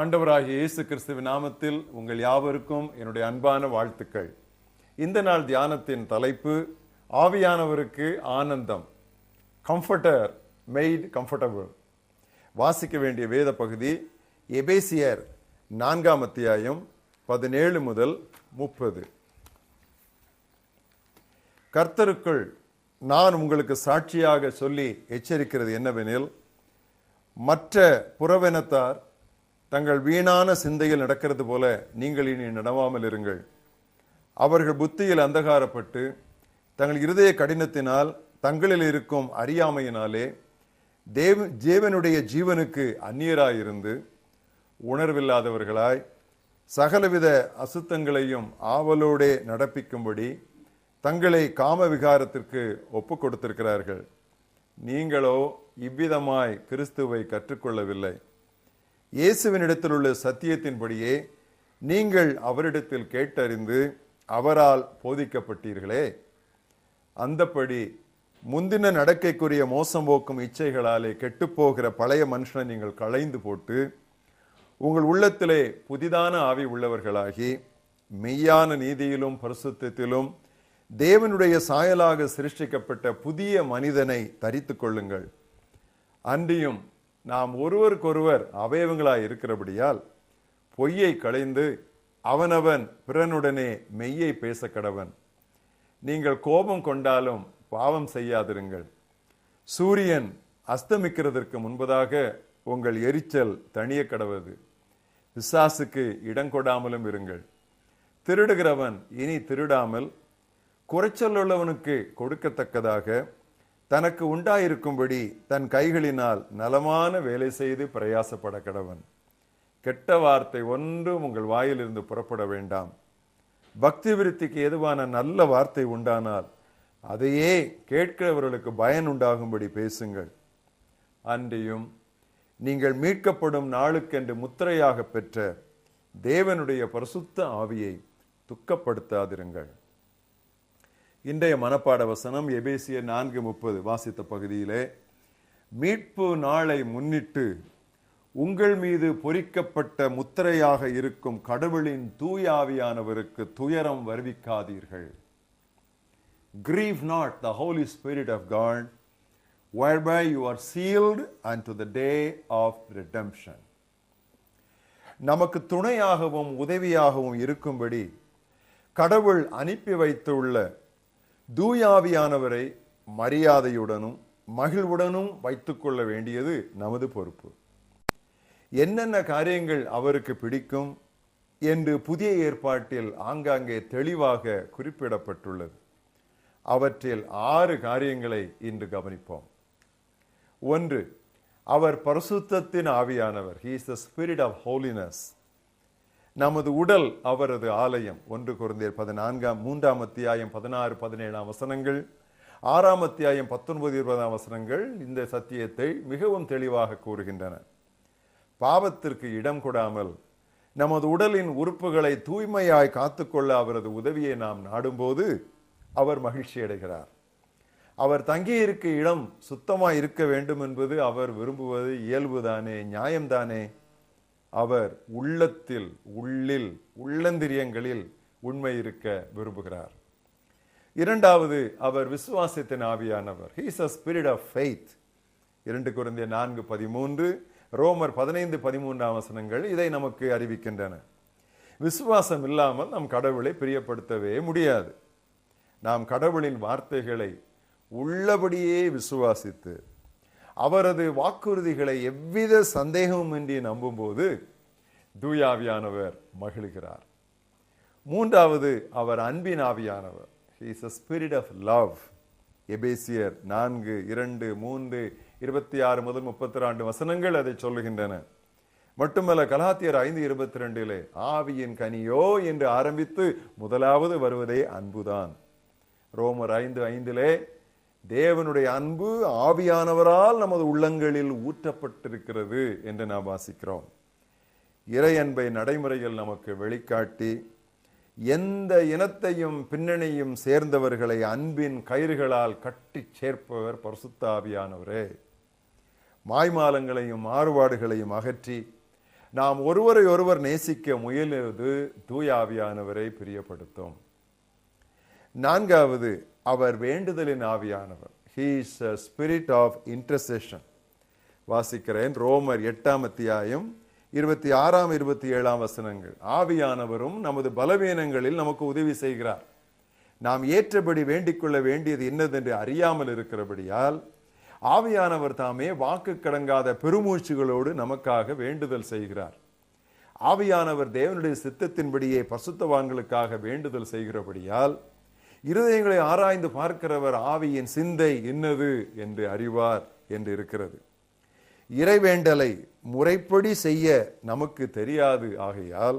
ஆண்டவராகிய இயேசு கிறிஸ்துவின் நாமத்தில் உங்கள் யாவருக்கும் என்னுடைய அன்பான வாழ்த்துக்கள். இந்த நாள் தியானத்தின் தலைப்பு ஆவியானவருக்கு ஆனந்தம். கம்ஃபர்டர் மெய்ட் கம்ஃபர்டபுள் வாசிக்க வேண்டிய வேத பகுதி எபேசியர் நான்காம் அத்தியாயம் பதினேழு முதல் முப்பது. கர்த்தருக்குள் நான் உங்களுக்கு சாட்சியாக சொல்லி எச்சரிக்கிறது என்னவெனில் மற்ற புறவெனத்தார் தங்கள் வீணான சிந்தையில் நடக்கிறது போல நீங்கள் இனி நடவாமல் இருங்கள். அவர்கள் புத்தியில் அந்தகாரப்பட்டு தங்கள் இருதய கடினத்தினால் தங்களில் இருக்கும் அறியாமையினாலே தேவ ஜீவனுடைய ஜீவனுக்கு அந்நியராயிருந்து உணர்வில்லாதவர்களாய் சகலவித அசுத்தங்களையும் ஆவலோடே நடப்பிக்கும்படி தங்களை காம விகாரத்திற்கு ஒப்பு கொடுத்திருக்கிறார்கள் நீங்களோ இவ்விதமாய் கிறிஸ்துவை கற்றுக்கொள்ளவில்லை. இயேசுவினிடத்தில் உள்ள சத்தியத்தின்படியே நீங்கள் அவரிடத்தில் கேட்டறிந்து அவரால் போதிக்கப்பட்டீர்களே. அந்தப்படி முந்தின நடக்கைக்குரிய மோசம் போக்கும் இச்சைகளாலே கெட்டுப்போகிற பழைய மனுஷனை நீங்கள் களைந்து போட்டு உங்கள் உள்ளத்திலே புதிதான ஆவி உள்ளவர்களாகி மெய்யான நீதியிலும் பரிசுத்தத்திலும் தேவனுடைய சாயலாக சிருஷ்டிக்கப்பட்ட புதிய மனிதனை தரித்து கொள்ளுங்கள். அன்றியும் நாம் ஒருவருக்கொருவர் அவயவங்களாய் இருக்கிறபடியால் பொய்யை களைந்து அவனவன் பிறனுடனே மெய்யை பேச கடவன் நீங்கள் கோபம் கொண்டாலும் பாவம் செய்யாதிருங்கள். சூரியன் அஸ்தமிக்கிறதற்கு முன்பதாக உங்கள் எரிச்சல் தணிய கடவது. இடம் கொடாமலும் இருங்கள். திருடுகிறவன் இனி திருடாமல் குறைச்சல் உள்ளவனுக்கு கொடுக்கத்தக்கதாக தனக்கு உண்டாயிருக்கும்படி தன் கைகளினால் நலமான வேலை செய்து பிரயாசப்பட கடவன். கெட்ட வார்த்தை ஒன்றும் உங்கள் வாயிலிருந்து புறப்பட வேண்டாம். பக்தி விருத்திக்கு எதுவான நல்ல வார்த்தை உண்டானால் அதையே கேட்கிறவர்களுக்கு பயன் உண்டாகும்படி பேசுங்கள். அன்றியும் நீங்கள் மீட்கப்படும் நாளுக்கென்று முத்திரையாக பெற்ற தேவனுடைய பரிசுத்த ஆவியை துக்கப்படுத்தாதிருங்கள். இன்றைய மனப்பாட வசனம் எபேசிய நான்கு முப்பது வாசித்த பகுதியிலே மீட்பு நாளை முன்னிட்டு உங்கள் மீது பொறிக்கப்பட்ட முத்திரையாக இருக்கும் கடவுளின் தூயாவியானவருக்கு துயரம் வருவிக்காதீர்கள். Grieve not the holy spirit of God whereby you are sealed unto the day of redemption. நமக்கு துணையாகவும் உதவியாகவும் இருக்கும்படி கடவுள் அனுப்பி வைத்துள்ள தூயாவியானவரை மரியாதையுடனும் மகிழ்வுடனும் வைத்துக்கொள்ள வேண்டியது நமது பொறுப்பு. என்னென்ன காரியங்கள் அவருக்கு பிடிக்கும் என்று புதிய ஏற்பாட்டில் ஆங்காங்கே தெளிவாக குறிப்பிடப்பட்டுள்ளது. அவற்றில் ஆறு காரியங்களை இன்று கவனிப்போம். ஒன்று அவர் பரிசுத்தத்தின் ஆவியானவர். He is the spirit of holiness நமது உடல் அவரது ஆலயம். ஒன்று குருந்தியர் பதினான்காம் மூன்றாம் அத்தியாயம் பதினாறு பதினேழாம் வசனங்கள். ஆறாம் அத்தியாயம் பத்தொன்பது இருபதாம் வசனங்கள் இந்த சத்தியத்தை மிகவும் தெளிவாக கூறுகின்றன. பாவத்திற்கு இடம் கொடாமல் நமது உடலின் உறுப்புகளை தூய்மையாய் காத்துக்கொள்ள அவரது உதவியை நாம் நாடும்போது அவர் மகிழ்ச்சி அடைகிறார். அவர் தங்கியிருக்க இடம் சுத்தமாக இருக்க வேண்டும் என்பது அவர் விரும்புவது இயல்புதானே நியாயம்தானே? அவர் உள்ளத்தில் உள்ளில் உள்ளந்திரியங்களில் உண்மை இருக்க விரும்புகிறார். இரண்டாவது அவர் விசுவாசத்தின் ஆவியானவர். He's a spirit of faith இரண்டு குறைந்த நான்கு பதிமூன்று ரோமர் பதினைந்து பதிமூன்றாம் வசனங்கள் இதை நமக்கு அறிவிக்கின்றன. விசுவாசம் இல்லாமல் நம் கடவுளை பிரியப்படுத்தவே முடியாது. நாம் கடவுளின் வார்த்தைகளை உள்ளபடியே விசுவாசித்து அவரது வாக்குறுதிகளை எவ்வித சந்தேகமுமின்றி நம்பும்போது தூயாவியானவர் மகிழ்கிறார். மூன்றாவது அவர் அன்பின் ஆவியானவர். Is a spirit of love எபேசியர் நான்கு இரண்டு மூன்று இருபத்தி ஆறு முதல் முப்பத்தி ரெண்டு வசனங்கள் அதை சொல்லுகின்றன. மட்டுமல்ல கலாத்தியர் ஐந்து இருபத்தி ரெண்டிலே ஆவியின் கனியோ என்று ஆரம்பித்து முதலாவது வருவதே அன்புதான். ரோமர் ஐந்து ஐந்திலே தேவனுடைய அன்பு ஆவியானவரால் நமது உள்ளங்களில் ஊற்றப்பட்டிருக்கிறது என்று நாம் வாசிக்கிறோம். இறை அன்பை நடைமுறையில் நமக்கு வெளிக்காட்டி எந்த இனத்தையும் பின்னணியும் சேர்ந்தவர்களை அன்பின் கயிறுகளால் கட்டி சேர்ப்பவர் பரிசுத்தாவியானவரே மாய்மாலங்களையும் மாறுபாடுகளையும் அகற்றி நாம் ஒருவரை ஒருவர் நேசிக்க முயலுவது தூயாவியானவரை பிரியப்படுத்தும். நான்காவது அவர் வேண்டுதலின் ஆவியானவர். He is spirit of intercession வாசிக்கிறேன் ரோமர் எட்டாம் அத்தியாயம் இருபத்தி ஆறாம் இருபத்தி ஏழாம் வசனங்கள். ஆவியானவரும் நமது பலவீனங்களில் நமக்கு உதவி செய்கிறார். நாம் ஏற்றபடி வேண்டிக்கொள்ள வேண்டியது என்னதென்று அறியாமல் இருக்கிறபடியால் ஆவியானவர் தாமே வாக்கு கடங்காத பெருமூச்சுகளோடு நமக்காக வேண்டுதல் செய்கிறார். ஆவியானவர் தேவனுடைய சித்தத்தின்படியே பசுத்தவான்களுக்காக வேண்டுதல் செய்கிறபடியால் இருதயங்களை ஆராய்ந்து பார்க்கிறவர் ஆவியின் சிந்தை என்னது என்று அறிவார் என்று இருக்கிறது. இறைவேண்டலை முறைப்படி செய்ய நமக்கு தெரியாது. ஆகையால்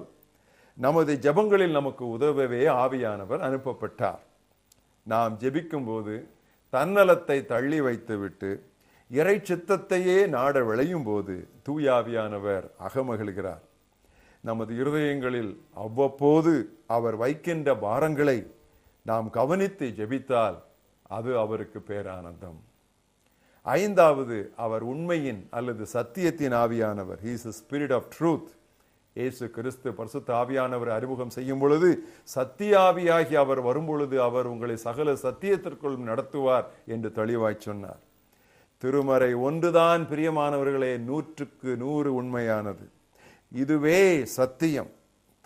நமது ஜெபங்களில் நமக்கு உதவவே ஆவியானவர் அனுப்பப்பட்டார். நாம் ஜெபிக்கும் போது தன்னலத்தை தள்ளி வைத்துவிட்டு இறை சித்தத்தையே நாட விளையும் போது தூயாவியானவர் அகமகிழ்கிறார். நமது இருதயங்களில் அவ்வப்போது அவர் வைக்கின்ற பாரங்களை நாம் கவனித்து ஜெபித்தால் அது அவருக்கு பேரானந்தம். ஐந்தாவது அவர் உண்மையின் அல்லது சத்தியத்தின் ஆவியானவர். ஹீஸ் ஸ்பிரிட் ஆஃப் ட்ரூத் இயேசு கிறிஸ்து பரிசுத்த ஆவியானவர் அறிமுகம் செய்யும் பொழுது சத்தியாவியாகி அவர் வரும்பொழுது அவர் உங்களை சகல சத்தியத்திற்குள் நடத்துவார் என்று தெளிவாய் சொன்னார். திருமறை ஒன்றுதான் பிரியமானவர்களே நூற்றுக்கு நூறு உண்மையானது. இதுவே சத்தியம்.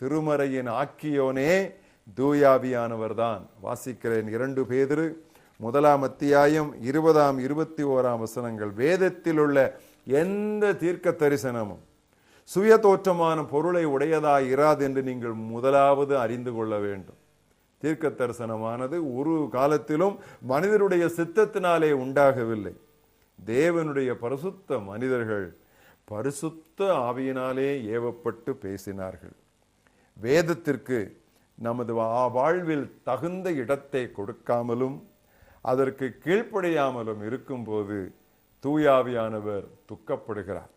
திருமறையின் ஆக்கியோனே தூயாவியானவர் தான் வாசிக்கிறேன் இரண்டு பேதிரு. முதலாம் அத்தியாயம் இருபதாம் இருபத்தி ஓராம் வசனங்கள். வேதத்தில் உள்ள எந்த தீர்க்க தரிசனமும் சுய தோற்றமான பொருளை உடையதாய் இராது என்று நீங்கள் முதலாவது அறிந்து கொள்ள வேண்டும். தீர்க்க தரிசனமானது ஒரு காலத்திலும் மனிதருடைய சித்தத்தினாலே உண்டாகவில்லை. தேவனுடைய பரிசுத்த மனிதர்கள் பரிசுத்த ஆவியினாலே ஏவப்பட்டு பேசினார்கள். வேதத்திற்கு நமது வா- வாழ்வில் தகுந்த இடத்தை கொடுக்காமலும் அதற்கு கீழ்ப்படையாமலும் இருக்கும்போது தூயாவியானவர் துக்கப்படுகிறார்.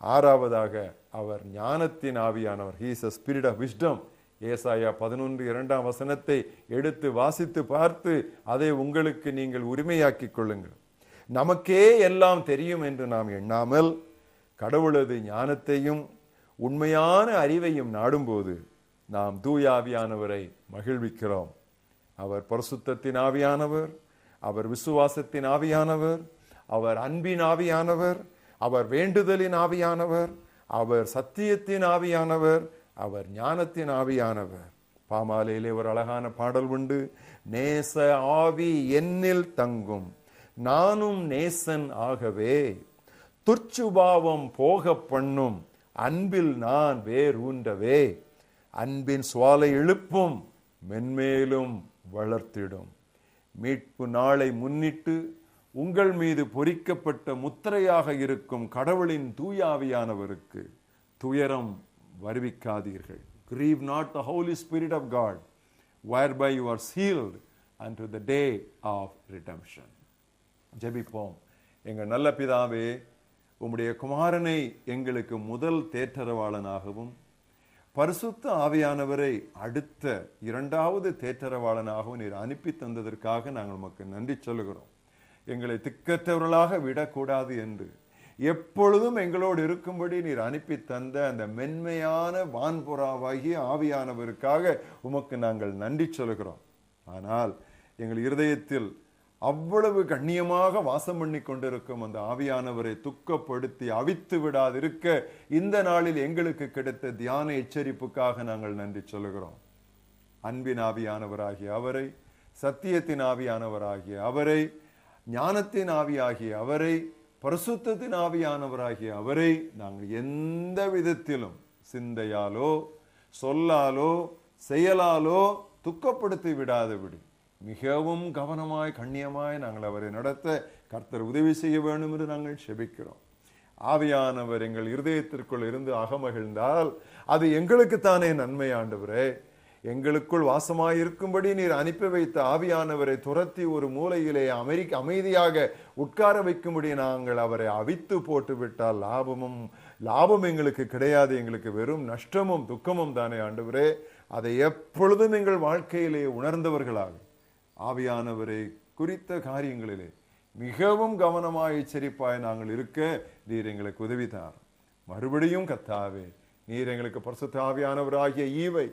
ஆறாவதாக அவர் ஞானத்தின் ஆவியானவர். He's a spirit of wisdom ஏசாயா பதினொன்று இரண்டாம் வசனத்தை எடுத்து வாசித்து பார்த்து அதை உங்களுக்கு நீங்கள் உரிமையாக்கிக் கொள்ளுங்கள். நமக்கே எல்லாம் தெரியும் என்று நாம் எண்ணாமல் கடவுளது ஞானத்தையும் உண்மையான அறிவையும் நாடும்போது நாம் தூயாவியானவரை மகிழ்விக்கிறோம். அவர் பரிசுத்தத்தின் ஆவியானவர் அவர் விசுவாசத்தின் ஆவியானவர் அவர் அன்பின் ஆவியானவர் அவர் வேண்டுதலின் ஆவியானவர் அவர் சத்தியத்தின் ஆவியானவர் அவர் ஞானத்தின் ஆவியானவர். பாமாலையிலே ஒரு அழகான பாடல் உண்டு. நேச ஆவி என்னில் தங்கும் நானும் நேசன் ஆகவே. துர்ச்சுபாவம் போக பண்ணும் அன்பில் நான் வேரூன்றவே. அன்பின் சுவாலை எழுப்பும் மென்மேலும் வளர்த்திடும். மீட்பு நாளை முன்னிட்டு உங்கள் மீது பொறிக்கப்பட்ட முத்திரையாக இருக்கும் கடவுளின் தூயாவியானவருக்கு துயரம் வருவிக்காதீர்கள். Grieve not the holy spirit of god whereby you are and unto the day of redemption ஜெபிப்போம். எங்கள் நல்ல பிதாவே உம்முடைய குமாரனை எங்களுக்கு முதல் தேற்றரவாளனாகவும் பரிசுத்த ஆவியானவரை அடுத்த இரண்டாவது தேற்றரவாளனாகவும் நீர் அனுப்பி தந்ததற்காக நாங்கள் உமக்கு நன்றி சொல்லுகிறோம். எங்களை திக்கற்றவர்களாக விடக்கூடாது என்று. எப்பொழுதும் எங்களோடு இருக்கும்படி நீர் அனுப்பி தந்த அந்த மென்மையான வான்புறாவாகிய ஆவியானவருக்காக உமக்கு நாங்கள் நன்றி சொல்கிறோம் ஆனால் எங்கள் இருதயத்தில் அவ்வளவு கண்ணியமாக வாசம் பண்ணி கொண்டிருக்கும் அந்த ஆவியானவரை துக்கப்படுத்தி அவித்து விடாதிருக்க இந்த நாளில் எங்களுக்கு கிடைத்த தியான எச்சரிப்புக்காக நாங்கள் நன்றி சொல்லுகிறோம். அன்பின் ஆவியானவராகிய அவரை சத்தியத்தின் ஆவியானவராகிய அவரை ஞானத்தின் ஆவியாகிய அவரை பரிசுத்தத்தின் ஆவியானவராகிய அவரை நாங்கள் எந்த விதத்திலும் சிந்தையாலோ சொல்லாலோ செயலாலோ துக்கப்படுத்தி விடாதபடி மிகவும் கவனமாய் கண்ணியமாய் நாங்கள் அவரை நடத்த கர்த்தர் உதவி செய்ய வேண்டும் என்று நாங்கள் செபிக்கிறோம். ஆவியானவர் எங்கள் இருதயத்திற்குள் இருந்து அகமகிழ்ந்தால் அது எங்களுக்குத்தானே நன்மை ஆண்டவரே. எங்களுக்குள் வாசமாயிருக்கும்படி நீர் அனுப்பி வைத்த ஆவியானவரை துரத்தி ஒரு மூலையிலே அமெரிக்க அமைதியாக உட்கார வைக்கும்படி நாங்கள் அவரை அவித்து போட்டுவிட்டால் லாபமும் லாபம் எங்களுக்கு கிடையாது எங்களுக்கு வெறும் நஷ்டமும் துக்கமும் தானே ஆண்டவரே. அதை எப்பொழுதும் எங்கள் வாழ்க்கையிலே உணர்ந்தவர்களாகும் ஆவியானவரை குறித்த காரியங்களிலே மிகவும் கவனமாய் எச்சரிப்பாய் நாங்கள் இருக்க நீர் எங்களுக்கு உதவிதார் மறுபடியும் கத்தாவே நீர் எங்களுக்கு பரிசுத்தாவியானவராகிய ஈவை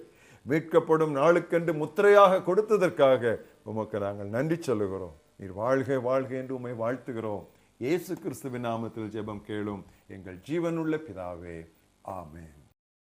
மீட்கப்படும் நாளுக்கென்று முத்திரையாக கொடுத்ததற்காக உமக்கு நாங்கள் நன்றி சொல்லுகிறோம். நீர் வாழ்க வாழ்க என்று உம்மை வாழ்த்துகிறோம். இயேசு கிறிஸ்துவின் நாமத்தில் ஜெபம் கேளும் எங்கள் ஜீவனுள்ள பிதாவே ஆமேன்.